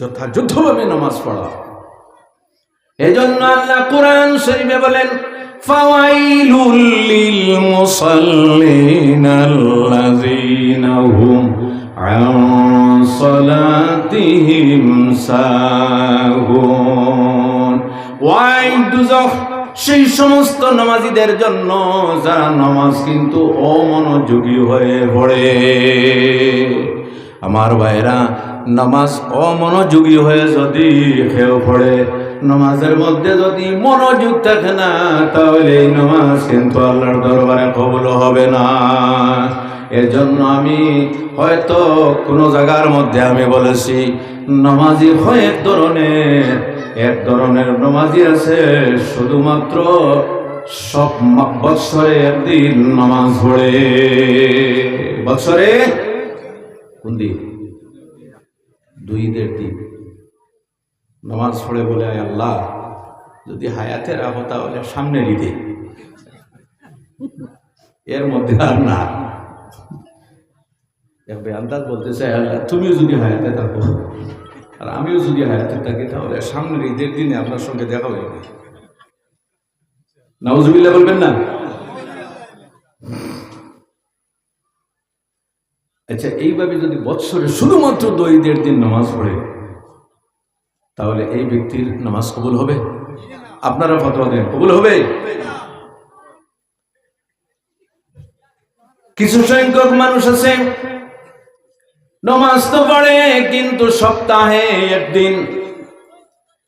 যথাযথভাবে নামাজ পড়া। এজন্য আল্লাহ কোরআন শরীফে বলেন সেই সমস্ত নামাজীদের জন্য যারা নামাজ কিন্তু অমনোযোগী হয়ে পড়ে। আমার ভাইরা নামাজ অমনোযোগী হয়ে যদি খেয়ে পড়ে, নামাজের মধ্যে যদি মনোযোগ থাকে না, তাহলে এই নামাজ কিন্তু আল্লাহর দরবারে কবুল হবে না। এর জন্য আমি হয়তো কোনো জায়গার মধ্যে আমি বলেছি, নামাজি হয় এক ধরনের এক ধরনের নামাজি আছে, শুধুমাত্র সব বৎসরে একদিন নামাজ পড়ে। বৎসরে কোন দিন? দুই ঈদের দিন। নামাজ পড়ে বলে, "আয় আল্লাহ, যদি হায়াতে রাখো তাহলে সামনে ঈদে। এর মধ্যে আর না। বলতেছে, "আয় আল্লাহ, তুমিও যদি হায়াতে থাকো, আর আমিও যদি হায়াতে থাকি, তাহলে সামনের ঈদের দিনে আপনার সঙ্গে দেখা হয়ে যাবে। নাউজুবিল্লাহ বলবেন না? আচ্ছা এইভাবে যদি বৎসরে শুধুমাত্র ঈদের দিন নামাজ পড়ে, তাহলে এই ব্যক্তির নামাজ কবুল হবে? আপনারা ফতোয়া দেন, কবুল হবে? কিছু সংখ্যক মানুষ আছে, নমাজ তো পড়ে, কিন্তু সপ্তাহে একদিন।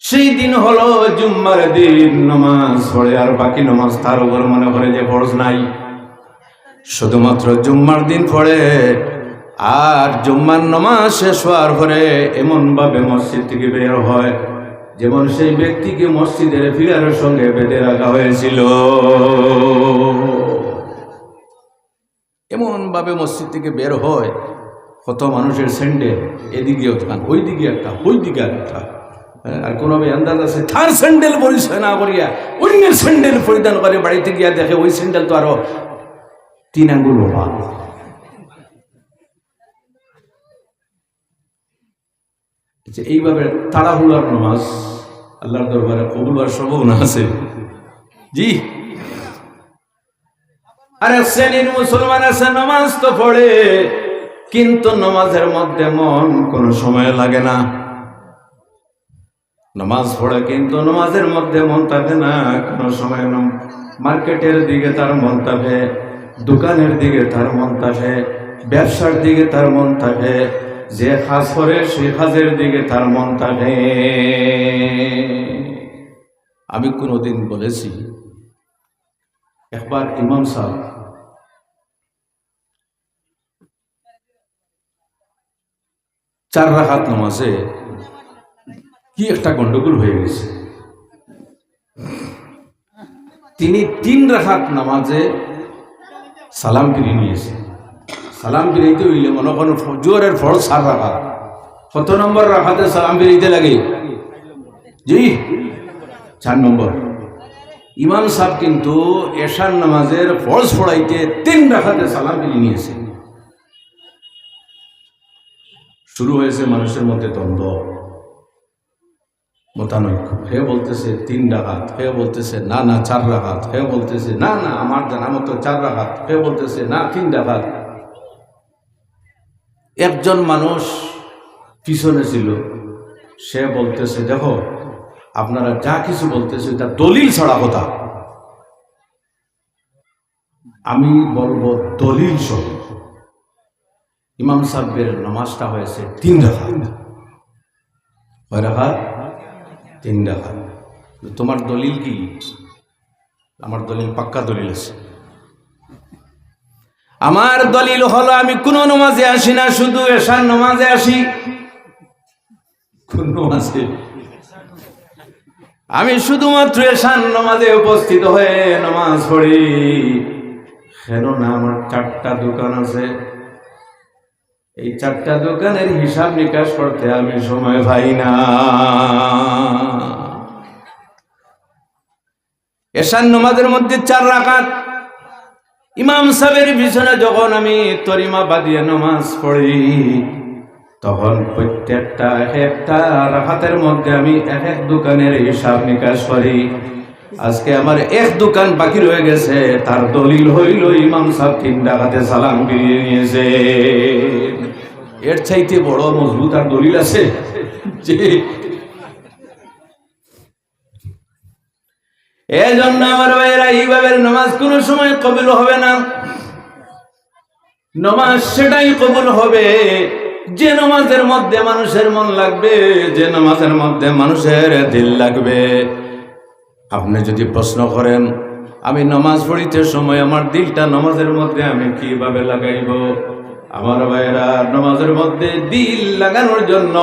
সেই দিন হলো জুম্মার দিন, নমাজ পড়ে, আর বাকি নমাজ তার উপর মনে করে যে ফরজ নাই। শুধুমাত্র জুম্মার দিন পড়ে আর জুম্মার নমাজ শেষ হওয়ার পরে এমনভাবে মসজিদ থেকে বের হয় যেমন সেই ব্যক্তিকে মসজিদের ফিরারের সঙ্গে বেঁধে রাখা হয়েছিল। এমনভাবে মসজিদ থেকে বের হয় কত মানুষের স্যান্ডেল এদিকে একটা ওই দিকে একটা ওই দিকে একটা হ্যাঁ, আর কোনো আন্দাজ আছে তার স্যান্ডেল পরিচয় না করিয়া অন্যের স্যান্ডেল পরিধান করে বাড়িতে গিয়া দেখে ওই স্যান্ডেল তো আরও তিন আঙ্গুল লম্বা যে এইভাবে তাড়াহুড়ার নামাজ আল্লাহর দরবারে কবুলবার সম্ভাবনা আছে। জি। আর শ্রেণির মুসলমান আছে, নামাজ তো পড়ে, কিন্তু নামাজের মধ্যে মন কোনো সময় লাগে না। নামাজ পড়ে, কিন্তু নামাজের মধ্যে মন থাকে না, কোনো সময় ন- মার্কেটের দিকে তার মন থাকে, দোকানের দিকে তার মন থাকে, ব্যবসার দিকে তার মন থাকে। যে কাজ করে সে কাজের দিকে তার মন থাকে আমি কোনোদিন বলেছি, একবার ইমাম সাহেব চার রাখাত নামাজে কি একটা গন্ডগোল হয়ে গেছে। তিনি তিন রাখাত নামাজে সালাম ফিরিয়ে নিয়েছে। সালাম ফিরাইতে হইলে মনে করেন জোরের ফরজ চার রাখা কত নম্বর রাখাতে সালাম ফিরাইতে লাগে। জি? চার নম্বর। ইমাম সাহেব কিন্তু এশার নামাজের ফরজ পড়াইতে তিন রাখাতে সালাম ফিরিয়ে নিয়েছে। শুরু হয়েছে মানুষের মধ্যে দ্বন্দ্ব, মতানৈক্য। হে বলতেছে তিন রাখাত, হে বলতেছে না না, চার রাখাত, হে বলতেছে না না, আমার জানা মতো চার রাখাত, হে বলতেছে না, তিন রাখাত। একজন মানুষ পিছনে ছিল, সে বলতেছে, দেখো, আপনারা যা কিছু বলতেছে তা দলিল ছাড়া কথা। আমি বলব দলিল সহ ইমাম সাহেবের নামাজটা হয়েছে তিন রাখাত কয় রাখাত তিন রাখাত তোমার দলিল কি? আমার দলিল পাক্কা দলিল আছে। আমার দলিল হলো, আমি কোন নমাজে আসি না, শুধু এশার নমাজে আসি। কোন নমাজে? আমি শুধুমাত্র এশার নমাজে উপস্থিত হয়ে নমাজ পড়ি। কেননা আমার চারটা দোকান আছে। এই চারটা দোকানের হিসাব নিকাশ করতে আমি সময় পাই না। এশার নমাজের মধ্যে চার রাকাত ইমাম সাহেবের পিছনে যখন আমি তরিমা বাদিয়ে নমাজ পড়ি, তখন প্রত্যেকটা এক একটা হাতের মধ্যে আমি এক এক দোকানের হিসাব নিকাশ করি। আজকে আমার এক দোকান বাকি রয়ে গেছে, তার দলিল হইল ইমাম সাহেব তিন ডাকাতে সালাম ফিরিয়ে নিয়েছে। এর চাইতে বড় মজবুত আর দলিল আছে যে এই জন্য আমার ভাইয়েরা, এইভাবে নামাজ কোনো সময় কবিল হবে না। নমাজ সেটাই কবুল হবে। যে নমাজের মধ্যে মানুষের মন লাগবে, যে নমাজের মধ্যে মানুষের দিল লাগবে। আপনি যদি প্রশ্ন করেন, আমি নমাজ পড়িতে সময় আমার দিলটা নমাজের মধ্যে আমি কীভাবে লাগাইব? আমার ভাইয়েরা, নমাজের মধ্যে দিল লাগানোর জন্য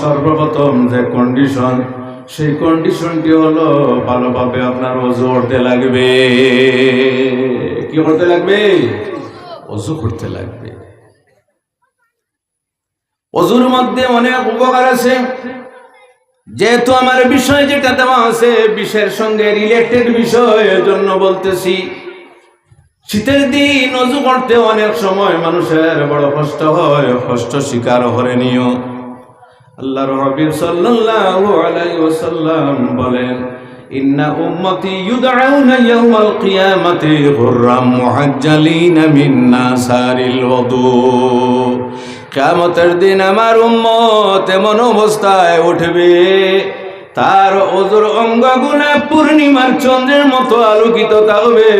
সর্বপ্রথম যে কন্ডিশন সেই কন্ডিশনটি হলো ভালোভাবে আপনার অজু করতে লাগবে। কি করতে লাগবে? অজু করতে লাগবে। অজুর মধ্যে অনেক উপকার আছে। যেহেতু আমার বিষয় যেটা দেওয়া আছে বিষয়ের সঙ্গে রিলেটেড বিষয় জন্য বলতেছি, শীতের দিন অজু করতে অনেক সময় মানুষের বড় কষ্ট হয়, কষ্ট স্বীকার করে নিও। আল্লাহর হাবিব সাল্লাল্লাহু আলাইহি ওয়াসাল্লাম বলেন, ইন্না উম্মতি ইউদআউনা ইয়াওমাল কিয়ামাতি গুররাম মুহাজ্জালিনা মিন নাসারিল ওযু কিয়ামতের দিন আমার উম্মত এমন অবস্থায় উঠবে তার অজুর অঙ্গগুলো পূর্ণিমার চন্দ্রের মতো আলোকিত থাকবে।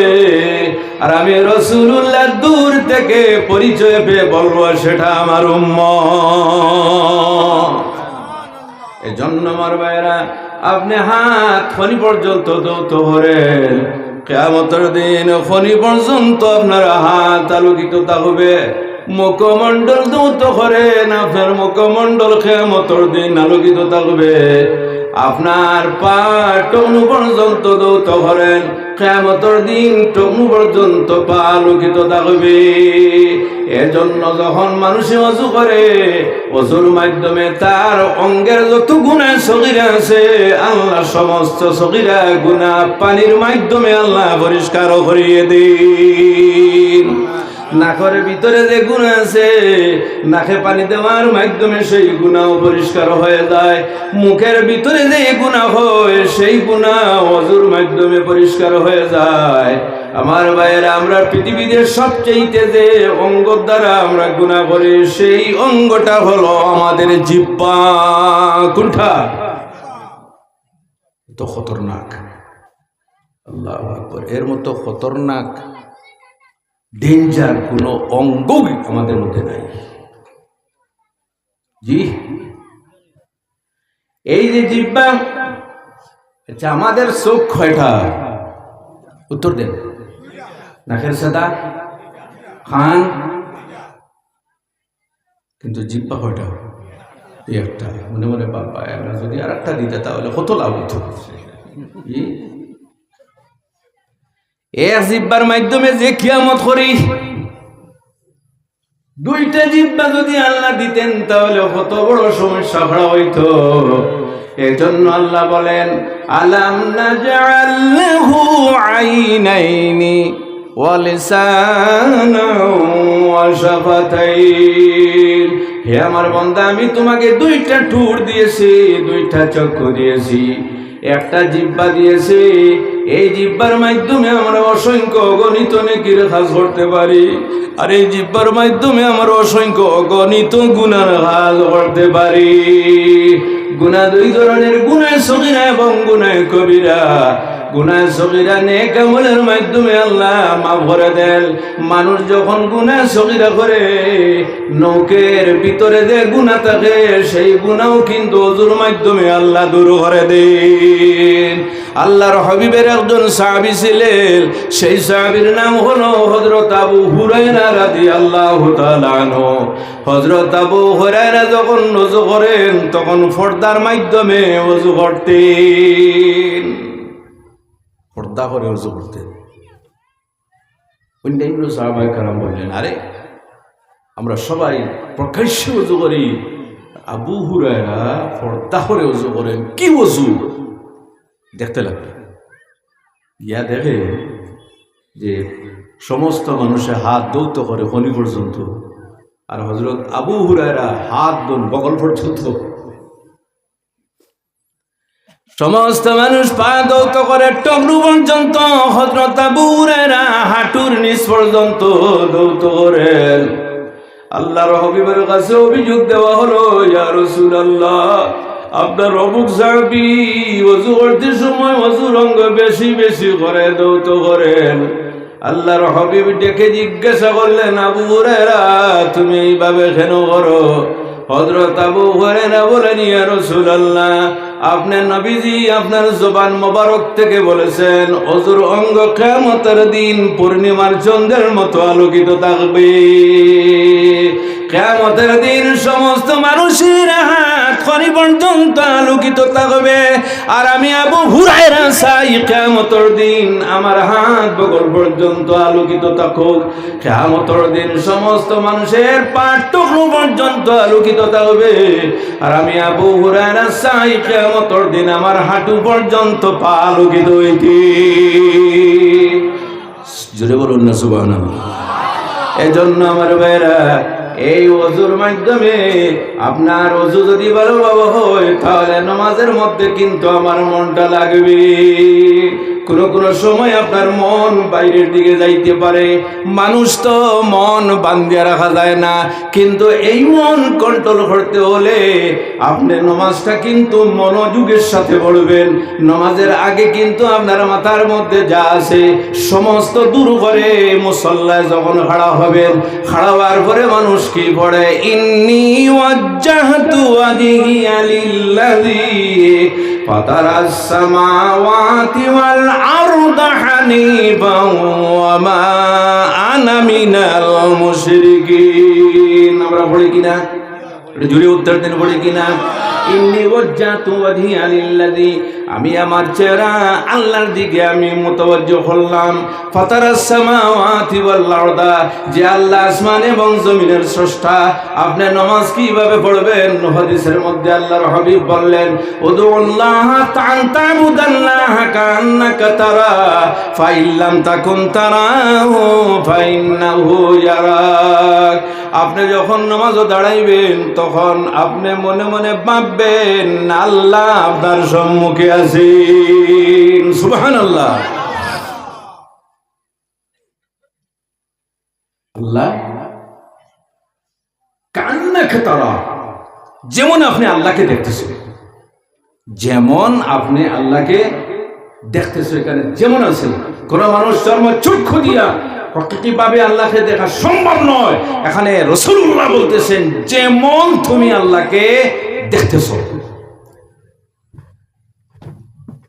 আর আমি রসুল্লাহ দূর থেকে পরিচয় পেয়ে বলব, সেটা আমার উম্মত। এজন্য আমার ভাইরা আপনি হাত খনি পর্যন্ত দৌত ভরেন কেমতের দিন খনি পর্যন্ত আপনার হাত আলোকিত থাকবে। মুখমণ্ডল দৌত করেন আপনার মুখমণ্ডল কেমতর দিন আলোকিত থাকবে। আপনার পা টনু পর্যন্ত দৌত করেন কেমতর দিন টনু পর্যন্ত পা আলোকিত থাকবে। এজন্য যখন মানুষে অজু করে, অজুর মাধ্যমে তার অঙ্গের যত গুণা সগিরা আছে, আল্লাহ সমস্ত সগিরা গুণা পানির মাধ্যমে আল্লাহ পরিষ্কার করিয়ে দিন। নাকের ভিতরে যে গুণা আছে নাকে পানি দেওয়ার মাধ্যমে সেই গুণাও পরিষ্কার হয়ে যায়। মুখের ভিতরে যে গুণা হয়, সেই গুণা অজুর মাধ্যমে পরিষ্কার হয়ে যায়। আমার ভাইয়েরা, আমরা পৃথিবীতে সবচেয়ে যে অঙ্গ দ্বারা আমরা গুণা করি, সেই অঙ্গটা হলো আমাদের জিব্বা কোনটা তো খতরনাক। আল্লাহ এর মতো খতরনাক ডেঞ্জার কোনো অঙ্গই আমাদের মধ্যে নাই। জি? এই যে জিব্বা আচ্ছা আমাদের চোখ কয়টা? উত্তর দেন। নাকের সাদা খান কিন্তু জিব্বা কয়টা? এই একটা। মনে মনে বাবা আমরা যদি আর একটা দিতে, তাহলে কত লাভ হতো? এক জিব্বার মাধ্যমে যে কিয়ামত করি, দুইটা জিব্বা যদি আল্লাহ দিতেন, তাহলে কত বড় সমস্যা করা হইতো। এজন্য আল্লাহ বলেন, আলাম নাজআল্লাহু আইনাইনি ওয়ালিসানা ওয়া শাফাতাইন। হে আমার বান্দা, আমি তোমাকে দুইটা ঠুর দিয়েছি, দুইটা চক্ষু দিয়েছি। একটা জিব্বা দিয়েছি এই জিব্বার মাধ্যমে আমরা অসংখ্য অগণিত নেকির কাজ করতে পারি। আর এই জিব্বার মাধ্যমে আমরা অসংখ্য অগণিত গুণার কাজ করতে পারি। গুণা দুই ধরনের, গুণায় সগিরা এবং গুণায় কবিরা। গুনায় সগিরা নেক আমলের মাধ্যমে আল্লাহ মাফ করে দেন। মানুষ যখন গুনায় সগিরা করে, নৌকের ভিতরে যে গুণা থাকে, সেই গুণাও কিন্তু অজুর মাধ্যমে আল্লাহ দূর করে দেন। আল্লাহর হবিবের একজন সাহাবি ছিলেন, সেই সাহাবির নাম হলো হজরত আবু হুরায়রা রাদি আল্লাহ হজরত আবু হুরায়রা যখন নজু করেন, তখন ফর্দার মাধ্যমে অজু করতেন। পর্দা করে অর্জ করতেন অন্যান্য সাহাবাই কারাম বললেন, আরে, আমরা সবাই প্রকাশ্যে অজু করি। আবু হুরায়রা পর্দা করে অজু করেন, কি অজু দেখতে লাগবে ইয়া দেখে যে সমস্ত মানুষের হাত দৌত করে খনি পর্যন্ত, আর হজরত আবু হুরায়রা হাত দোন বগল পর্যন্ত সমস্ত মানুষ পা দৌত করে টগরু পর্যন্ত হজরত আবু হুরায়রা হাঁটুর নিচ পর্যন্ত দৌত করেন। আল্লাহর হবিবের কাছে অভিযোগ দেওয়া হলো, ইয়া রাসূলুল্লাহ, আপনার অমুক সাহাবি ওযু করতে সময় ওযুর অঙ্গ বেশি বেশি করে দৌত করেন। আল্লাহর হবিব ডেকে জিজ্ঞাসা করলেন, আবু হুরায়রা, তুমি এইভাবে কেন করো? হযরত আবু হুরায়রা বলেন, ইয়া রাসূলুল্লাহ আপনার নবীজি আপনার জবান মোবারক থেকে বলেছেন অজুর অঙ্গ কিয়ামতের দিন পূর্ণিমার চন্দ্রের মতো আলোকিত থাকবে। কেমতের দিন সমস্ত মানুষের হাত খনি পর্যন্ত আলোকিত থাকবে। আর আমি আবু হুরায়রা চাই কেমতর দিন আমার হাত বগল পর্যন্ত আলোকিত থাকুক। কেমতর দিন সমস্ত মানুষের পাঠ পর্যন্ত আলোকিত থাকবে। আর আমি আবু হুরায়রা চাই কেমতর দিন আমার হাঁটু পর্যন্ত পা আলোকিত জুড়ে বলুন না সুবাহ এজন্য আমার ভাইরা এই অজুর মাধ্যমে আপনার অজু যদি ভালোভাবে হয়, তাহলে নমাজের মধ্যে কিন্তু আমার মনটা লাগবে। কোনো কোনো সময় আপনার মন বাইরের দিকে যাইতে পারে। মানুষ তো মন বান্ধিয়া রাখা যায় না। কিন্তু এই মন কন্ট্রোল করতে হলে আপনি নমাজটা কিন্তু মনোযোগের সাথে পড়বেন। নমাজের আগে কিন্তু আপনার মাথার মধ্যে যা আছে, সমস্ত দূর করে মুসল্লায় যখন খাড়া হবেন খাড়া হওয়ার পরে মানুষ কি পড়ে? ইন্নি ওয়াজ্জাহতু ওয়াজহিয়া লিল্লাযী ফাতারাস সামাওয়াতি ওয়াল আরদা হানিফান ওয়া মা আনা মিনাল আমরা পড়ি কিনা? জুড়ে উত্তর দিন পড়ি কিনা? ইন্নি আমি আমার চেহারা আল্লাহর দিকে আমি মুতাওয়াজ্জ করলাম। ফাতারাস সামাওয়াতি ওয়াল আরদা যে আল্লাহ আসমান এবং জমিনের স্রষ্টা। আপনি নামাজ কীভাবে পড়বেন? হাদিসের মধ্যে আল্লাহর হাবিব বললেন উদুল্লাহ তান তাবুদাল্লাহ কান্নাকা তারা, ফাইল্লাম তাকুন তারাহু ফাইন্নাহু ইয়ারাক। আপনি যখন নামাজও দাঁড়াইবেন, তখন আপনি মনে মনে ভাববেন, আল্লাহ আপনার সম্মুখে আছেন সুবহানাল্লাহ। আল্লাহ আল্লাহ কান্নাকে তারা যেমন আপনি আল্লাহকে দেখতেছেন, যেমন আপনি আল্লাহকে দেখতেছেন এখানে, যেমন আছেন। কোন মানুষ জন্ম চক্ষু দিয়া প্রকৃতিভাবে আল্লাহকে দেখা সম্ভব নয়। এখানে রসুল্লাহ বলতেছেন যেমন তুমি আল্লাহকে দেখতেছ।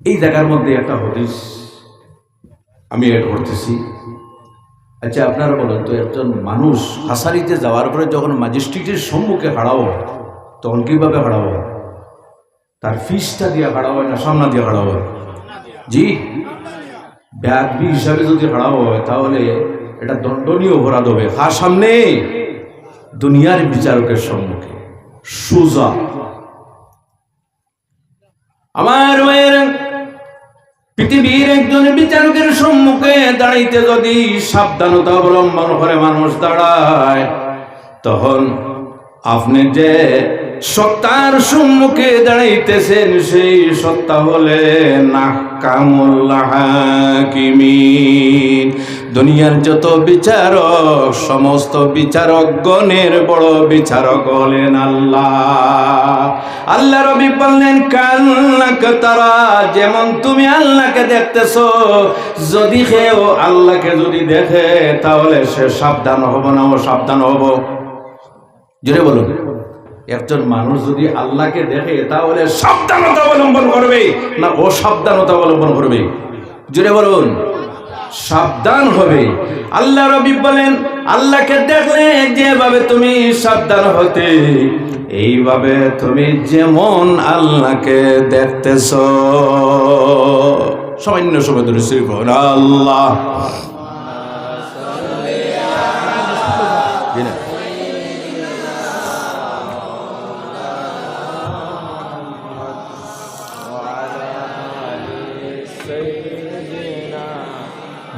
এই জায়গার মধ্যে একটা হদিস আমি এড করতেছি। আচ্ছা আপনারা বলেন তো, একজন মানুষ হাসারিতে যাওয়ার পরে যখন ম্যাজিস্ট্রেটের সম্মুখে হারাও তখন কীভাবে হারাও তার ফিসটা দিয়ে হারাও হয় না সামনা দিয়ে হারাও হয়? জি? ব্যাগবি হিসাবে যদি হারাও হয়, তাহলে এটা দণ্ডনীয় অপরাধ হবে। কার সামনে, দুনিয়ার বিচারকের সম্মুখে। সুজা। আমার মায়ের পৃথিবীর একজন বিচারকের সম্মুখে দাঁড়াইতে যদি সাবধানতা অবলম্বন করে মানুষ দাঁড়ায়, তখন আপনি যে সত্তার সম্মুখে দাঁড়াইতেছেন, সেই সত্তা হলে নাকামুল্লাহিমিন দুনিয়ার যত বিচারক, সমস্ত বিচারকগণের বড় বিচারক হলেন আল্লাহ। আল্লাহ রবি বললেন কাল্লাকে তারা, যেমন তুমি আল্লাহকে দেখতেছ, যদি কেউ আল্লাহকে যদি দেখে, তাহলে সে সাবধান হব না, ও সাবধান হব। জোরে বলুন। একজন মানুষ যদি আল্লাহকে দেখে, তাহলে সাবধানতা অবলম্বন করবে। না অসাবধানতা অবলম্বন করবে। জোরে বলুন, সাবধান হবে। আল্লাহ রবি বলেন, আল্লাহকে দেখলে যেভাবে তুমি সাবধান হতে, এইভাবে তুমি যেমন আল্লাহকে দেখতেছ। সামান্য সময় ধরে শ্রী আল্লাহ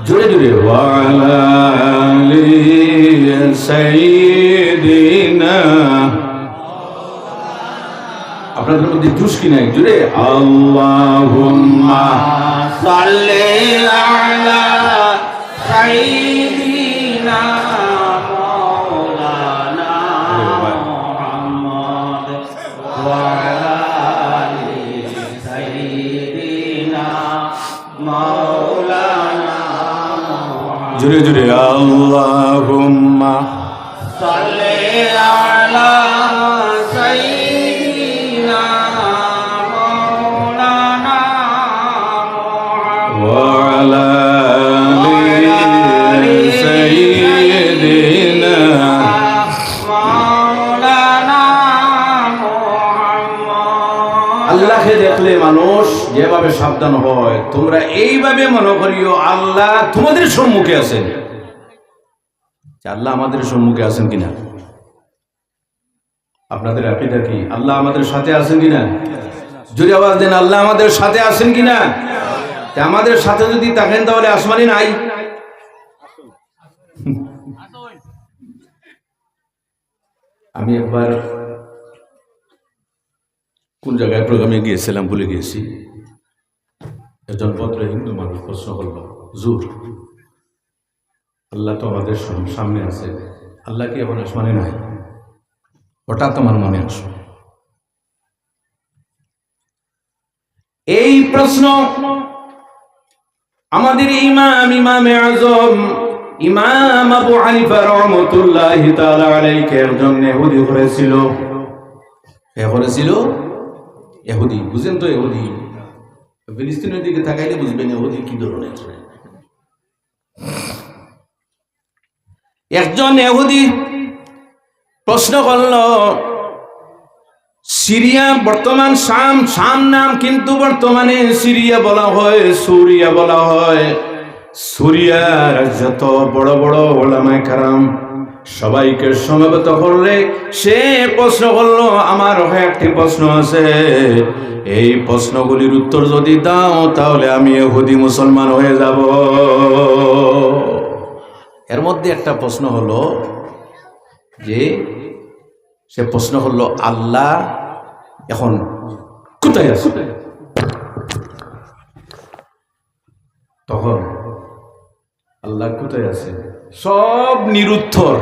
জোরে জোরে আপনাদের মধ্যে জুস কিনা জোরে আল্লাহ সাল্লাহ জুড়ে জুড়ে আল্লাহ আল্লাহকে দেখলে মানুষ যেভাবে সাবধান হয় তোমরা এইভাবে মনে করিও, আল্লাহ তোমাদের সম্মুখে আছেন। আল্লাহ আমাদের সম্মুখে আছেন কিনা? আপনাদের আকিদা কি? আল্লাহ আমাদের সাথে আছেন কিনা? যদি আওয়াজ দেন, আল্লাহ আমাদের সাথে আছেন কিনা? আমাদের সাথে যদি থাকেন, তাহলে আসমানি নাই। আমি একবার কোন জায়গায় প্রোগ্রামে গিয়েছিলাম, ভুলে গিয়েছি। একজন ভদ্র হিন্দু মানুষ প্রশ্ন করল জুর। আল্লাহ তো আমাদের সামনে আছে। আল্লাহ কি এখন আসমানে নাই? হঠাৎ আমার মনে আসলো এই প্রশ্ন, আমাদের ইমাম, ইমামে আজম, ইমাম আবু হানিফা রহমতুল্লাহ তাআলা আলাইহি একজন ইহুদি করেছিল। এ করেছিল? এহুদি বুঝেন তো এহুদি ফিলিস্তিনের দিকে তাকাইলে বুঝবেন এহুদি কি ধরনের। একজন এহুদি প্রশ্ন করল, সিরিয়া বর্তমান শাম শাম নাম কিন্তু বর্তমানে সিরিয়া বলা হয়, সুরিয়া বলা হয়। সুরিয়ার যত বড় বড় ওলামায় কারাম সবাইকে সমবেত করলে সে প্রশ্ন করল আমার একটি প্রশ্ন আছে। এই প্রশ্নগুলির উত্তর যদি দাও তাহলে আমি হুদি মুসলমান হয়ে যাব। এর মধ্যে একটা প্রশ্ন হলো যে সে প্রশ্ন করল আল্লাহ এখন কোথায় আছে? তখন আল্লাহ কোথায় আছে? সব নিরুত্তর।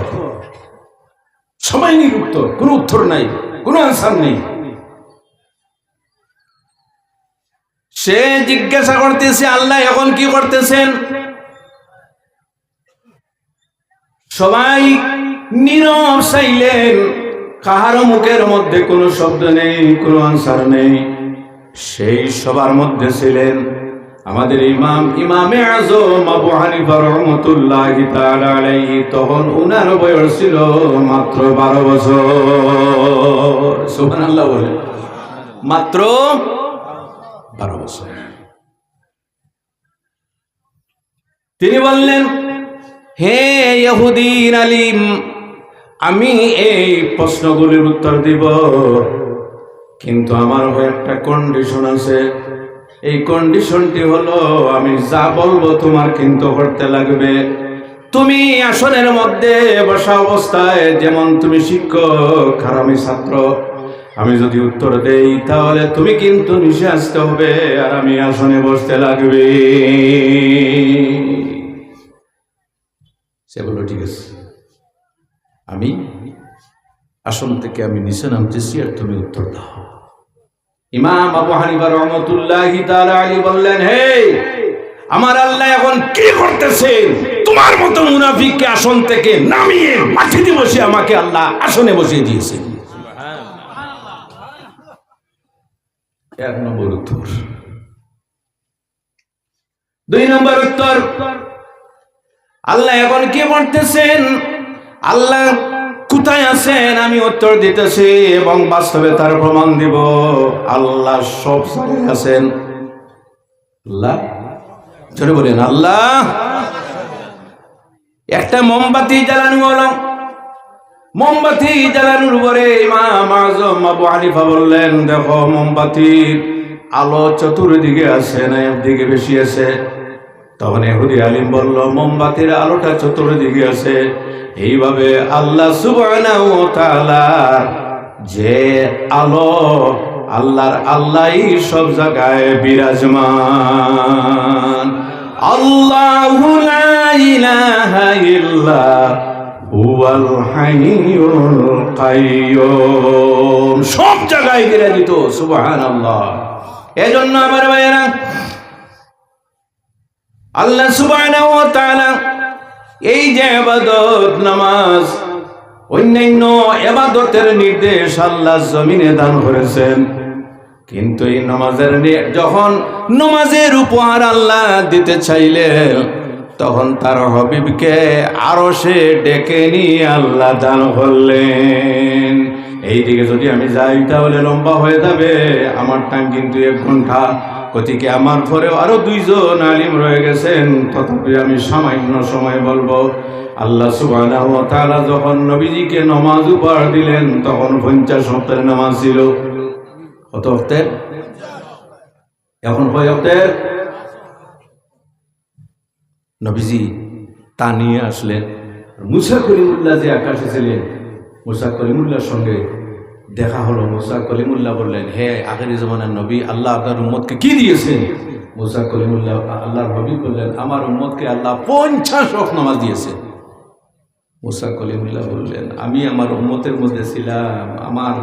সবাই নিরুত্তর, কোনো উত্তর নাই, কোনো আনসার নেই। সে জিজ্ঞাসা করতেছে, আল্লাহ এখন কি করতেছেন? সবাই নীরব চাইলেন কাহারও মুখের মধ্যে কোনো শব্দ নেই, কোনো আনসার নেই। সেই সবার মধ্যে ছিলেন আমাদের ইমাম, ইমামে আজম আবু হানিফা রহমতুল্লাহ তখন উনার বয়স ছিল মাত্র বারো বছর। বলে মাত্র বারো বছর। তিনি বললেন, হে ইহুদিন আলিম, আমি এই প্রশ্নগুলির উত্তর দিব, কিন্তু আমার একটা কন্ডিশন আছে। এই কন্ডিশনটি হলো, আমি যা বলব তোমার কিন্তু করতে লাগবে। তুমি আসনের মধ্যে বসা অবস্থায়, যেমন তুমি শিক্ষক, আর আমি ছাত্র, আমি যদি উত্তর দেই, তাহলে তুমি কিন্তু নিচে আসতে হবে, আর আমি আসনে বসতে লাগবে। সে বলল, ঠিক আছে। আমি আসন থেকে আমি নিচে নামতেছি, আর তুমি উত্তর দাও। ইমাম আবু হানিফা রহমতুল্লাহি আলী বললেন, হে, আমার আল্লাহ এখন কি করতেছে? তোমার মতো মুনাফিককে আসন থেকে নামিয়ে মাটিতে বসে আমাকে আল্লাহ আসনে বসিয়ে দিয়েছে। এক নম্বর উত্তর। দুই নম্বর উত্তর। আল্লাহ এখন কি করতেছেন? আল্লাহ কোথায় আছেন? আমি উত্তর দিতেছি এবং বাস্তবে তার প্রমাণ দিব। আল্লাহ সব জায়গায় আছেন। আল্লাহ? বলেন, আল্লাহ? একটা মোমবাতি জ্বালানো হলো। মোমবাতি জ্বালানোর পরে হানিফা বললেন, দেখো, মোমবাতির আলো চতুর্দিকে আছে না একদিকে বেশি আছে? তখন এহুদি আলিম বলল, মোমবাতির আলোটা চতুর্দিকে আছে এইভাবে আল্লাহ যে আলো আল্লাহর আল্লাহই সব জায়গায় বিরাজমান। আল্লাহ সব জায়গায় বিরাজিত, সুবহানাল্লাহ। এজন্য আমার ভাইয়েরা আল্লাহ সুবহানাহু এই যে ইবাদত নামাজ, অন্যান্য এবাদতের নির্দেশ আল্লাহ জমিনে দান করেছেন। কিন্তু এই নামাজের যখন নামাজের উপহার আল্লাহ দিতে চাইলেন, তখন তার হবিবকে আরও সে ডেকে নিয়ে আল্লাহ দান করলেন। এইদিকে যদি আমি যাই, তাহলে লম্বা হয়ে যাবে, আমার টাইম কিন্তু এক ঘণ্টা। গতিকে আমার পরেও আরও দুইজন আলিম রয়ে গেছেন। তথাপি আমি সামান্য সময় বলব, আল্লাহ ওয়া তাআলা যখন নবীজিকে নামাজ উপহার দিলেন, তখন পঞ্চাশ সপ্তাহের নামাজ ছিল। কত হপ্তের এখন কয় হপ্তের নবীজি তা নিয়ে আসলেন। মুসা কলিমুল্লাহ যে আকাশে ছিলেন, মুসা কলিমুল্লাহর সঙ্গে দেখা হলো। মুসা কলিমুল্লাহ বললেন, হে আগের জমানার নবী, আল্লাহ আপনার উম্মতকে কি দিয়েছেন মুসা কলিমুল্লাহ, আল্লাহর নবী বললেন, আমার উম্মতকে আল্লাহ পঞ্চাশ অফ নামাজ দিয়েছেন মুসা কলিমুল্লাহ বললেন, আমি আমার উম্মতের মধ্যে ছিলাম। আমার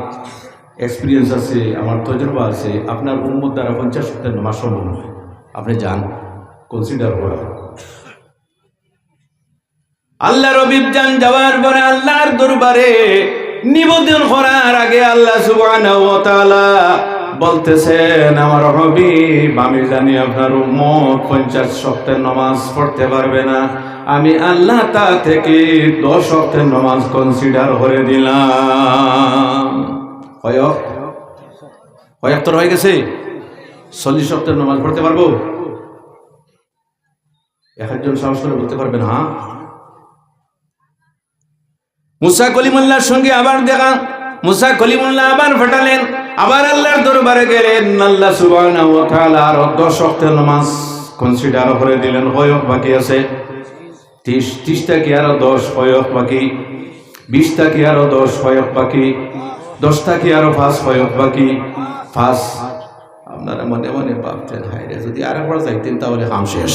এক্সপিরিয়েন্স আছে, আমার তজরবা আছে। আপনার উম্মত দ্বারা পঞ্চাশ সপ্তাহের নামাজ সম্ভব নয়। আপনি যান কনসিডার করা আল্লাহ রবিব যান যাওয়ার পরে আল্লাহর দরবারে নিবেদন করার আগে আল্লাহ সুবহানাহু ওয়া তাআলা বলতেছেন, আমার হবিব আমি জানি আপনার উম্মত, পঞ্চাশ সপ্তাহের নামাজ পড়তে পারবে না। আমি আল্লাহ তা থেকে দশ সপ্তাহের নামাজ কনসিডার করে দিলাম। কয়ক কয়েক তোর হয়ে গেছে? চল্লিশ সপ্তাহের নামাজ পড়তে পারব? এক একজন সাহস করে বলতে পারবেন হ্যাঁ মুসা কলিমুল্লাহর সঙ্গে আবার দেখা। মুসা কলিমুল্লাহ আবার ফাটালেন। আবার আল্লাহর দরবারে গেলেন। আল্লাহ সুবহানাহু ওয়া তাআলা আর 10 ওয়াক্তের নামাজ কনসিডার করে দিলেন। হয়ক বাকি আছে? 30 30টা কি আরও 10 হয়ক বাকি? 20টা কি আরও 10 হয়ক বাকি? 10টা কি আরও 5 হয়ক বাকি? 5 আপনারা মনে মনে ভাবতেন হায় যদি আরেকবার যাইতেন তাহলে কাম শেষ।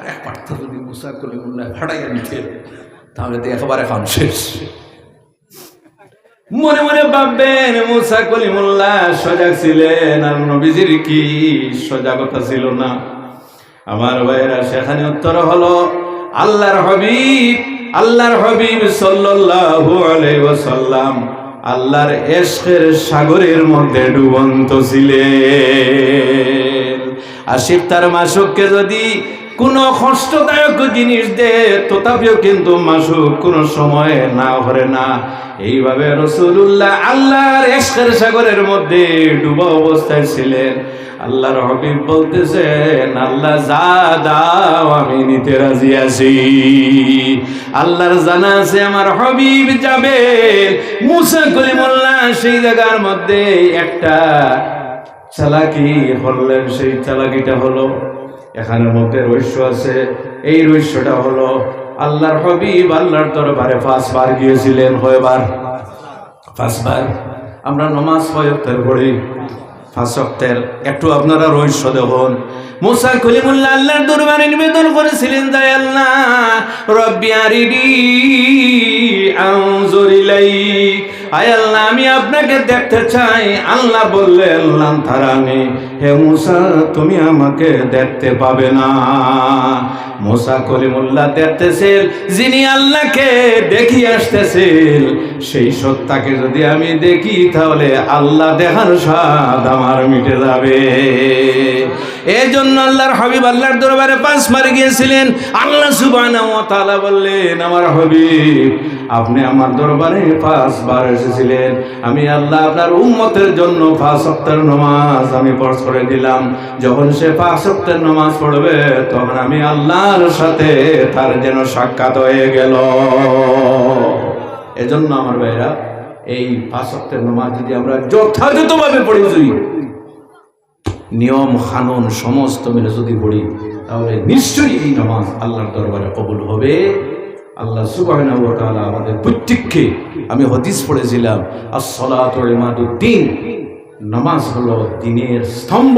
আর এক পার্থ যদি মুসা কলিমুল্লাহ ফাটাইয়া নিতেন তাহলে তো একেবারে খান শেষ। মনে মনে ভাববেন, মুসা কলিমুল্লাহ সজাগ ছিলেন, আর নবীজির কি সজাগতা ছিল না। আমার ভাইয়েরা, সেখানে উত্তর হলো, আল্লাহর হবিব আল্লাহর হবিব সাল্লাল্লাহু আলাইহি ওয়াসাল্লাম আল্লাহর এশকের সাগরের মধ্যে ডুবন্ত ছিলেন। আশিক তার মাসুককে যদি কোনো কষ্টদায়ক জিনিস দে, তথাপিও কিন্তু মাসুক কোনো সময় না, ভরে না। এইভাবে রসুল্লাহ আল্লাহর এশকের সাগরের মধ্যে ডুবা অবস্থায় ছিলেন। আল্লাহর হবিব বলতেছেন, আল্লাহ যা দাও, আমি নিতে রাজি আছি। আল্লাহর জানা আছে, আমার হবিব যাবে। মুসা কলিমুল্লাহ সেই জায়গার মধ্যে একটা চালাকি হলেন সেই চালাকিটা হলো এখানের মধ্যে রহস্য আছে। এই রহস্যটা হলো আল্লাহর হবিব আল্লাহর দরবারে পাঁচবার গিয়েছিলেন কয়বার? পাঁচবার। আমরা নমাজ পয়ত্তের পড়ি ফাঁসক্তের একটু আপনারা রহস্য দেখুন। মুসা কলিমুল্লাহ আল্লাহর দরবারে নিবেদন করেছিলেন তাই আল্লাহ, রব্বি আরিডি আউজুর ইলাইক আয় আল্লাহ, আমি আপনাকে দেখতে চাই। আল্লাহ বললেন লান্থারানি হে মুসা তুমি আমাকে দেখতে পাবে না। মুসা কলিমুল্লাহ দেখতেছিল যিনি আল্লাহকে দেখি আসতেছিল। সেই সত্তাকে যদি আমি দেখি, তাহলে আল্লাহ দেখার স্বাদ আমার মিটে যাবে। এই জন্য আল্লাহর হাবিব আল্লাহর দরবারে পাঁচ মারে গিয়েছিলেন। আল্লাহ ওয়া বললেন, আমার হাবিব, আপনি আমার দরবারে পাঁচবার এসেছিলেন। আমি আল্লাহ আপনার উম্মতের জন্য পাঁচ সপ্তাহের নামাজ আমি পড় করে দিলাম। যখন সে পাঁচ সপ্তাহের নামাজ পড়বে, তখন আমি আল্লাহর সাথে তার যেন সাক্ষাৎ হয়ে গেল। এজন্য আমার ভাইরা এই পাঁচ সপ্তাহের নামাজ যদি আমরা যথাযথভাবে পড়ি নিয়ম, কানুন, সমস্ত মিলে যদি পড়ি, তাহলে নিশ্চয়ই এই নামাজ আল্লাহর দরবারে কবুল হবে। আল্লাহ তাআলা আমাদের প্রত্যেককে, আমি হদিস পড়েছিলাম ইমাদুদ্দিন, নামাজ হলো দিনের স্তম্ভ।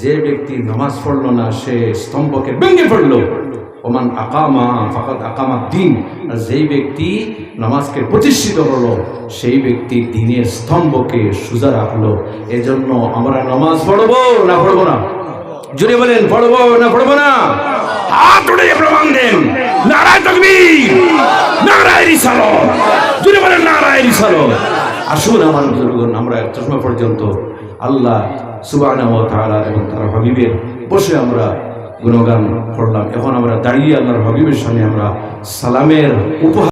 যে ব্যক্তি নামাজ পড়ল না, সে স্তম্ভকে ভেঙে পড়ল ওমান আকামা ফাকাত আকামা দিন। আর যেই ব্যক্তি নামাজকে প্রতিষ্ঠিত হলো, সেই ব্যক্তি দিনের স্তম্ভকে সোজা রাখল। এজন্য আমরা নামাজ পড়ব না পড়ব না? জুড়ে বলেন, পড়ব না পড়ব না? হাত উঠে প্রমাণ দেন। নারায় তকবীর, নারায় রিসালত। জুড়ে বলেন, নারায় রিসালত। আসুন আমার বুজুর্গন আমরা চশমা পর্যন্ত আল্লাহ তাআলা এবং তার হাবিবের বসে আমরা গুণগান করলাম। এখন আমরা দাঁড়িয়ে আল্লাহর হাবিবের সামনে আমরা সালামের উপহার